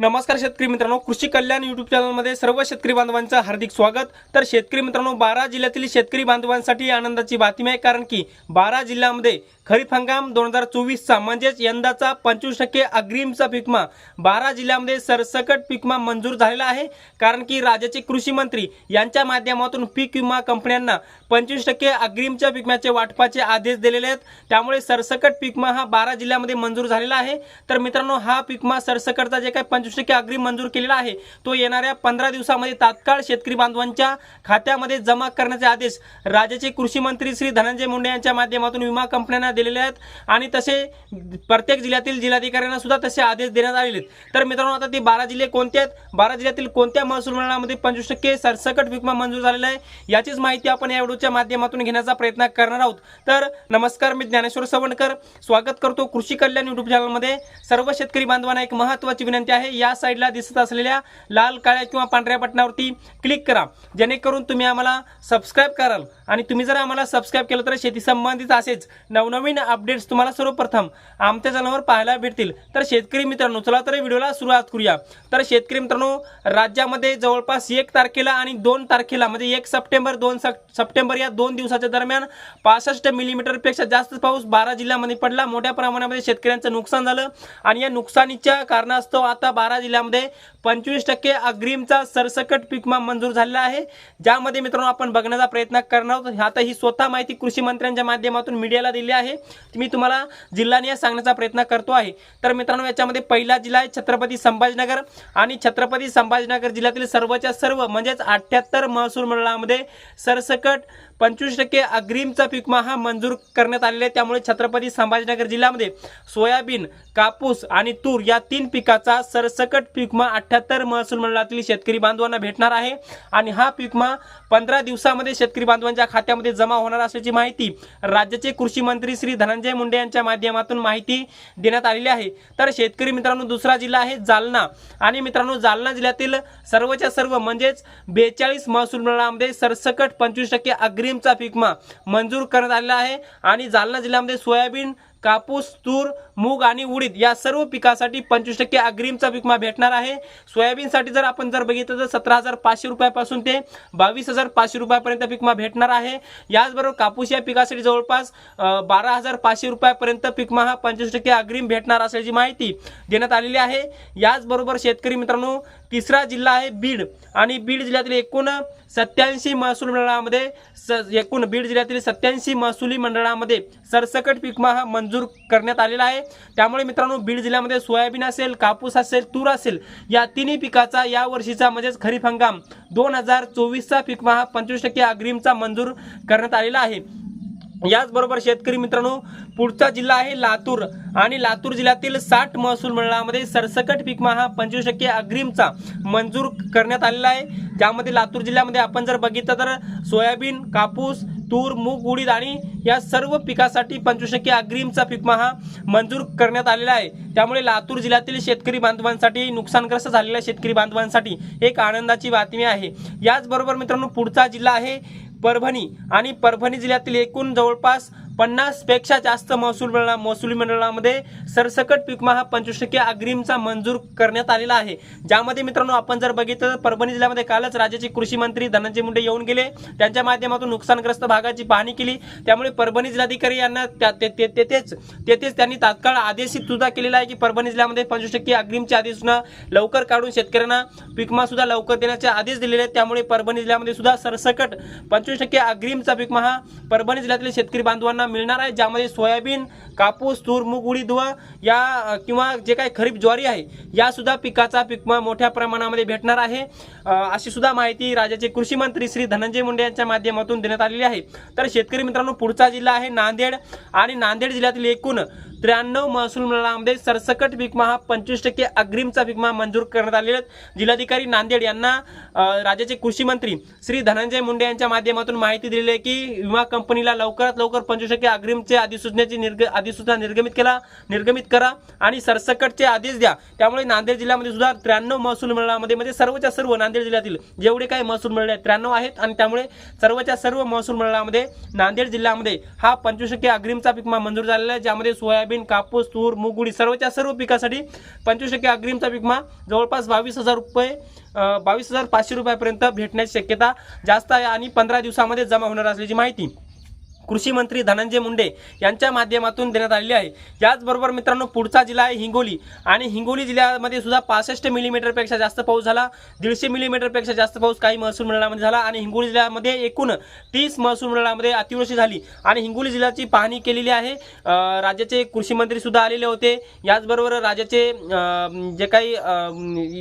नमस्कार शेतकरी मित्रांनो कृषी कल्याण युट्यूब चॅनलमध्ये सर्व शेतकरी बांधवांचं हार्दिक स्वागत. तर शेतकरी मित्रांनो बारा जिल्ह्यातील शेतकरी बांधवांसाठी आनंदाची बातमी आहे कारण की बारा जिल्ह्यामध्ये खरीप हंगाम दोन हजार चोवीसचा म्हणजेच यंदाचा पंचवीस टक्के अग्रिमचा पिकमा. बारा जिल्ह्यामध्ये सरसकट पिकमा मंजूर झालेला आहे. कारण की राज्याचे कृषी मंत्री यांच्या माध्यमातून पीक विमा कंपन्यांना पंचवीस टक्के अग्रिमच्या पिकम्याचे वाटपाचे आदेश दिलेले आहेत. त्यामुळे सरसकट पिकमा हा बारा जिल्ह्यामध्ये मंजूर झालेला आहे. तर मित्रांनो हा पिकमा सरसकटचा जे काही पंचवीस टक्के अग्रिम मंजूर केलेला आहे तो येणाऱ्या पंधरा दिवसामध्ये तात्काळ शेतकरी बांधवांच्या खात्यामध्ये जमा करण्याचे आदेश राज्याचे कृषी मंत्री श्री धनंजय मुंडे यांच्या माध्यमातून विमा कंपन्यांना दिलेले आहेत. आणि तसे प्रत्येक जिल्ह्यातील जिल्हाधिकाऱ्यांना सुद्धा तसे आदेश देण्यात आलेले आहेत. तर मित्रांनो आता ते बारा जिल्हे कोणते आहेत? बारा जिल्ह्यातील कोणत्या महसूल मंडळामध्ये पंचवीस टक्के सरसकट विकमा मंजूर झालेला आहे? याचीच माहिती आपण या व्हिडिओच्या माध्यमातून घेण्याचा प्रयत्न करणार आहोत. तर नमस्कार मी ज्ञानेश्वर सवणकर. स्वागत करतो कृषी कल्याण युट्यूब चॅनलमध्ये सर्व शेतकरी बांधवांना एक महत्त्वाची विनंती आहे. या साईडला दिसत असलेल्या लाल काळ्या किंवा पांढऱ्या बटनावरती क्लिक करा. जेणेकरून तुम्ही आम्हाला सबस्क्राईब कराल. आणि तुम्ही जर आम्हाला सबस्क्राईब केलं तर शेती संबंधित असेच नवनवीन अपडेट्स तुम्हाला सर्वप्रथम आमच्या चॅनलवर पाहायला भेटतील. तर शेतकरी मित्रांनो चला तर व्हिडिओला सुरुवात करूया. तर शेतकरी मित्रांनो राज्यामध्ये जवळपास एक तारखेला आणि दोन तारखेला म्हणजे एक सप्टेंबर दोन सप्टेंबर या दोन दिवसाच्या दरम्यान पासष्ट मिलीमीटरपेक्षा जास्त पाऊस बारा जिल्ह्यामध्ये पडला. मोठ्या प्रमाणामध्ये शेतकऱ्यांचं नुकसान झालं आणि या नुकसानीच्या कारणास्तव आता बारा जिल्ह्यामध्ये पंचवीस टक्के अग्रिमचा सरसकट पिकमा मंजूर झालेला आहे. ज्यामध्ये मित्रांनो आपण बघण्याचा प्रयत्न करणार आहोत. आता ही स्वतः माहिती कृषी मंत्र्यांच्या माध्यमातून मीडियाला दिली आहे. मी तुम्हाला जिल्हानिय सांगण्याचा प्रयत्न करतो आहे. तर मित्रांनो याच्यामध्ये पहिला जिल्हा आहे छत्रपती संभाजीनगर आणि छत्रपती संभाजीनगर जिल्ह्यातील सर्वच्या सर्व म्हणजेच अठ्ठ्याहत्तर महसूल मंडळामध्ये सरसकट पंचवीस टक्के अग्रिमचा पिकमा हा मंजूर करण्यात आलेला आहे. त्यामुळे छत्रपती संभाजीनगर जिल्ह्यामध्ये सोयाबीन कापूस आणि तूर या तीन पिकाचा सरसकट पिकमा अठ्ठ्याहत्तर महसूल मंडळातील शेतकरी बांधवांना भेटणार आहे. आणि हा पीकमा पंधरा दिवसामध्ये शेतकरी बांधवांच्या खात्यामध्ये जमा होणार असल्याची माहिती राज्याचे कृषी मंत्री श्री धनंजय मुंडे यांच्या माध्यमातून माहिती देण्यात आलेली आहे. तर शेतकरी मित्रांनो दुसरा जिल्हा आहे जालना. आणि मित्रांनो जालना जिल्ह्यातील सर्वच्या सर्व म्हणजेच बेचाळीस महसूल मंडळामध्ये सरसकट पंचवीस टक्के अग्रिमचा पीकमा मंजूर करण्यात आलेला आहे. आणि जालना जिल्ह्यामध्ये सोयाबीन कापूस तूर मूग आणि उडीद या सर्व पिकासाठी पंचवीस टक्के अग्रिमचा विकमा भेटणार आहे. सोयाबीनसाठी जर आपण जर बघितलं तर सतरा हजार पाचशे रुपयापासून ते बावीस हजार पाचशे रुपयापर्यंत पीकमा भेटणार आहे. याचबरोबर कापूस या पिकासाठी जवळपास बारा हजार पाचशे रुपयापर्यंत पिकमा हा पंचवीस टक्के अग्रिम भेटणार असल्याची माहिती देण्यात आलेली आहे. याचबरोबर शेतकरी मित्रांनो तिसरा जिल्हा आहे बीड आणि बीड जिल्ह्यातील एकूण सत्याऐंशी महसूल मंडळामध्ये स एकूण बीड जिल्ह्यातील सत्याऐंशी महसुली मंडळामध्ये सरसकट पीकमा हा मंजूर करण्यात आलेला आहे. त्यामुळे मित्रांनो बीड जिल्ह्यामध्ये सोयाबीन असेल कापूस असेल तूर असेल या तिन्ही पिकाचा या वर्षीचा म्हणजेच खरीप हंगाम दोन हजार चोवीसचा पीकमा हा पंचवीस टक्के अग्रिमचा मंजूर करण्यात आलेला आहे. याचबरोबर शेतकरी मित्रांनो पुढचा जिल्हा आहे लातूर आणि लातूर जिल्ह्यातील साठ महसूल मंडळामध्ये सरसकट पीकमा हा पंचवीस टक्के अग्रिमचा मंजूर करण्यात आलेला आहे. त्यामध्ये लातूर जिल्ह्यामध्ये आपण जर बघितलं तर सोयाबीन कापूस तूर मूग उडीद आणि या सर्व पिकासाठी पंचवीस टक्के अग्रिमचा पिकमा हा मंजूर करण्यात आलेला आहे. त्यामुळे लातूर जिल्ह्यातील शेतकरी बांधवांसाठी नुकसानग्रस्त झालेल्या शेतकरी बांधवांसाठी एक आनंदाची बातमी आहे. याचबरोबर मित्रांनो पुढचा जिल्हा आहे परभणी आणि परभणी जिल्ह्यातील एकूण जवळपास पन्नासपेक्षा जास्त महसूल मंडळा महसुली मंडळामध्ये सरसकट पीकमा हा पंचवीस टक्के अग्रिमचा मंजूर करण्यात आलेला आहे. ज्यामध्ये मित्रांनो आपण जर बघितलं तर परभणी जिल्ह्यामध्ये कालच राज्याचे कृषी मंत्री धनंजय मुंडे येऊन गेले. त्यांच्या माध्यमातून नुकसानग्रस्त भागाची पाहणी केली. त्यामुळे परभणी जिल्हाधिकारी यांना त्या- ते- ते- तेथेच तेथेच त्यांनी तात्काळ आदेशित सुद्धा केलेला आहे की परभणी जिल्ह्यामध्ये पंचवीस टक्के अग्रिमचे आदेश लवकर काढून शेतकऱ्यांना पिकमा सुद्धा लवकर देण्याचे आदेश दिलेले आहेत. त्यामुळे परभणी जिल्ह्यामध्ये सुद्धा सरसकट पंचवीस टक्के अग्रिमचा पीकमा हा परभणी जिल्ह्यातील शेतकरी बांधवांना मिळणार आहे ज्यामध्ये सोयाबीन कापूस तूर मूग उडीद व या किंवा जे काही खरीप ज्वारी आहे या सुद्धा पिकाचा पीकमा मोठ्या प्रमाणामध्ये भेटणार आहे. अशी सुद्धा माहिती राज्याचे कृषी मंत्री श्री धनंजय मुंडे यांच्या माध्यमातून देण्यात आलेली आहे. तर शेतकरी मित्रांनो पुढचा जिल्हा आहे नांदेड आणि नांदेड जिल्ह्यातील एकूण त्र्याण्णव महसूल मंडळामध्ये सरसकट विकमा हा पंचवीस टक्के अग्रिमचा विकमा मंजूर करण्यात आलेला जिल्हाधिकारी नांदेड यांना राज्याचे कृषी मंत्री श्री धनंजय मुंडे यांच्या माध्यमातून माहिती दिलेली आहे की विमा कंपनीला लवकरात लवकर पंचवीस टक्के अग्रिमचे अधिसूचनेची निर्ग अधिसूचना निर्गमित केला निर्गमित करा आणि सरसकटचे आदेश द्या. त्यामुळे नांदेड जिल्ह्यामध्ये सुद्धा त्र्याण्णव महसूल मंडळामध्ये म्हणजे सर्वच्या सर्व नांदेड जिल्ह्यातील जेवढे काही महसूल मंडळ आहेत त्र्याण्णव आहेत आणि त्यामुळे सर्वच्या सर्व महसूल मंडळामध्ये नांदेड जिल्ह्यामध्ये हा पंचवीस टक्के अग्रिमचा विमा मंजूर झालेला आहे. ज्यामध्ये सोयाबीन सोयाबीन कापूस तूर मुगुडी सर्वच्या सर्व पिकासाठी पंचवीस टक्के अग्रिमचा विमा जवळपास बावीस हजार रुपये बावीस हजार पाचशे रुपयापर्यंत भेटण्याची शक्यता जास्त आहे आणि पंधरा दिवसामध्ये जमा होणार असल्याची माहिती. कृषी मंत्री धनंजय मुंडे यांच्या माध्यमातून देण्यात आलेली आहे. याचबरोबर मित्रांनो पुढचा जिल्हा आहे हिंगोली. आणि हिंगोली जिल्ह्यामध्ये सुद्धा पासष्ट मिलीमीटरपेक्षा जास्त पाऊस झाला. दीडशे मिलीमीटरपेक्षा जास्त पाऊस काही महसूल मंडळामध्ये झाला. आणि हिंगोली जिल्ह्यामध्ये एकूण तीस महसूल मंडळामध्ये अतिवृष्टी झाली. आणि हिंगोली जिल्ह्याची पाहणी केलेली आहे. राज्याचे कृषी मंत्री सुद्धा आलेले होते. याचबरोबर राज्याचे जे काही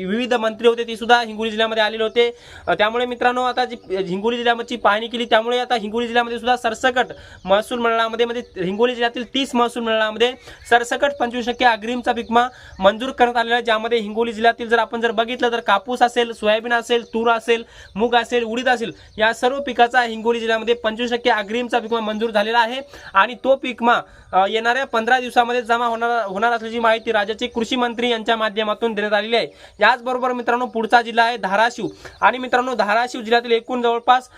विविध मंत्री होते ते सुद्धा हिंगोली जिल्ह्यामध्ये आलेले होते. त्यामुळे मित्रांनो आता जी हिंगोली जिल्ह्यामध्ये पाहणी केली त्यामुळे आता हिंगोली जिल्ह्यामध्ये सुद्धा सरसकट महसूल मंडळामध्ये म्हणजे हिंगोली जिल्ह्यातील तीस महसूल मंडळामध्ये सरसकट पंचवीस टक्के अग्रिमचा पिकमा मंजूर करण्यात आलेला आहे. ज्यामध्ये हिंगोली जिल्ह्यातील जर आपण जर बघितलं तर कापूस असेल सोयाबीन असेल तूर असेल मूग असेल उडीद असेल या सर्व पिकाचा हिंगोली जिल्ह्यामध्ये पंचवीस टक्के अग्रिमचा पिकमा मंजूर झालेला आहे. आणि तो पिकमा येणाऱ्या पंधरा दिवसामध्ये जमा होणार होणार असल्याची माहिती राज्याचे कृषी मंत्री यांच्या माध्यमातून देण्यात आलेली आहे. याचबरोबर मित्रांनो पुढचा जिल्हा आहे धाराशिव. आणि मित्रांनो धाराशिव जिल्ह्यातील एकूण जवळपास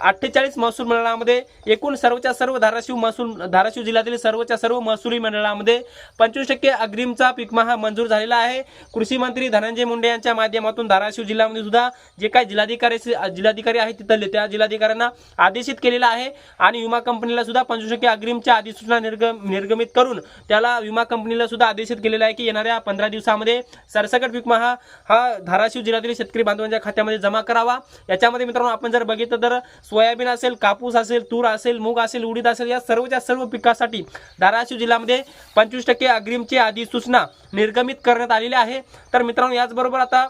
अठ्ठेचाळीस महसूल मंडळामध्ये एकूण सर्वच्या सर्व धाराशिव महसूल धाराशिव जिल्ह्यातील सर्वच्या सर्व महसुली मंडळामध्ये पंचवीस टक्के अग्रिमचा पिकमा हा मंजूर झालेला आहे. कृषी मंत्री धनंजय मुंडे यांच्या माध्यमातून धाराशिव जिल्ह्यामध्ये सुद्धा जे काही जिल्हाधिकारी जिल्हाधिकारी आहेत तिथले त्या जिल्हाधिकाऱ्यांना आदेशित केलेला आहे आणि विमा कंपनीला सुद्धा पंचवीस टक्के अग्रिमच्या अधिसूचना निर्गम निर्गमित करून त्याला विमा कंपनीला सुद्धा आदेशित केलेला आहे की येणाऱ्या पंधरा दिवसामध्ये सरसकट पिकमा हा हा धाराशिव जिल्ह्यातील शेतकरी बांधवांच्या खात्यामध्ये जमा करावा. याच्यामध्ये मित्रांनो आपण जर बघितलं तर सोयाबीन असेल कापूस असेल तूर असेल मूग असेल उडीद असेल या सर्वच्या सर्व पिकासाठी धाराशिव जिल्ह्यामध्ये पंचवीस टक्के अग्रिमची अधिसूचना निर्गमित करण्यात आलेली आहे. तर मित्रांनो याचबरोबर आता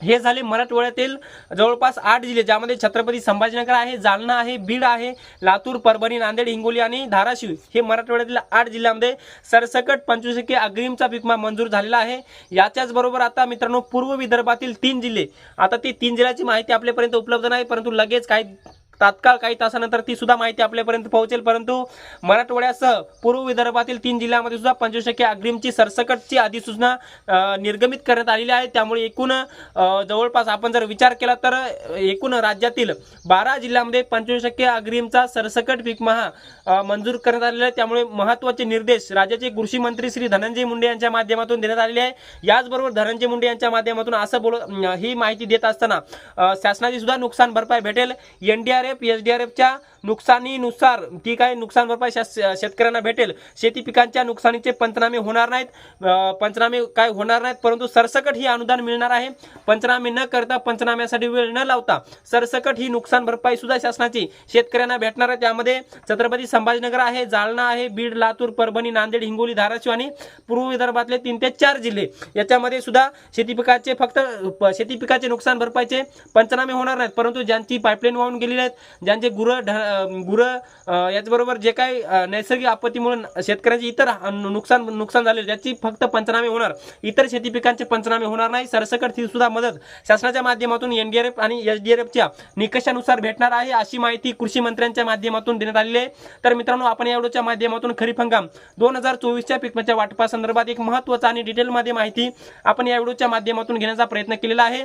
हे झाले मराठवाड्यातील जवळपास आठ जिल्हे ज्यामध्ये छत्रपती संभाजीनगर आहे जालना आहे बीड आहे लातूर परभणी नांदेड हिंगोली आणि धाराशिव हे मराठवाड्यातील आठ जिल्ह्यामध्ये सरसकट पंचवीस टक्के अग्रिमचा पिकमा मंजूर झालेला आहे. याच्याच बरोबर आता मित्रांनो पूर्व विदर्भातील तीन जिल्हे आता ती तीन जिल्ह्याची माहिती आपल्यापर्यंत उपलब्ध नाही परंतु लगेच काही तात्काळ काही तासानंतर ती सुद्धा माहिती आपल्यापर्यंत पोहोचेल परंतु मराठवाड्यासह पूर्व विदर्भातील तीन जिल्ह्यामध्ये सुद्धा पंचवीस टक्के अग्रिमची सरसकटची अधिसूचना निर्गमित करण्यात आलेली आहे. त्यामुळे एकूण जवळपास आपण जर विचार केला तर एकूण राज्यातील बारा जिल्ह्यामध्ये पंचवीस टक्के अग्रिमचा सरसकट पीक महा मंजूर करण्यात आलेला आहे. त्यामुळे महत्त्वाचे निर्देश राज्याचे कृषी मंत्री श्री धनंजय मुंडे यांच्या माध्यमातून देण्यात आलेले आहे. याचबरोबर धनंजय मुंडे यांच्या माध्यमातून असं बोल ही माहिती देत असताना शासनाची सुद्धा नुकसान भरपाई भेटेल. NDRF एसडीआरएफच्या नुकसानीनुसार ती काय नुकसान भरपाई शास- शेतकऱ्यांना भेटेल. शेती पिकांच्या नुकसानीचे पंचनामे होणार नाहीत. पंचनामे काय होणार नाहीत परंतु सरसकट ही अनुदान मिळणार आहे. पंचनामे न करता पंचनाम्यासाठी वेळ न लावता सरसकट ही नुकसान भरपाई सुद्धा शासनाची शेतकऱ्यांना भेटणार आहे. त्यामध्ये छत्रपती संभाजीनगर आहे जालना आहे बीड लातूर परभणी नांदेड हिंगोली धाराशिव आणि पूर्व विदर्भातले तीन ते चार जिल्हे. याच्यामध्ये सुद्धा शेती पिकाचे फक्त प- शेती पिकाचे नुकसान भरपाईचे पंचनामे होणार नाहीत. परंतु ज्यांची पाईपलाईन वाहून गेलेली आहेत ज्यांचे गुरं ढ- गुरं याचबरोबर जे काही नैसर्गिक आपत्तीमुळे शेतकऱ्यांचे इतर नुकसान नुकसान झाले त्याची फक्त पंचनामे होणार. इतर शेती पिकांचे पंचनामे होणार नाही. सरसकट ही सुद्धा मदत शासनाच्या माध्यमातून एनडीआरएफ आणि एसडीआरएफच्या निकषानुसार भेटणार आहे अशी माहिती कृषी मंत्र्यांच्या माध्यमातून देण्यात आलेली आहे. तर मित्रांनो आपण या व्हिडिओच्या माध्यमातून खरीप हंगाम दोन हजार चोवीसच्या पिकण्याच्या वाटपासंदर्भात एक महत्त्वाचा आणि डिटेलमध्ये माहिती आपण या व्हिडिओच्या माध्यमातून घेण्याचा प्रयत्न केलेला आहे.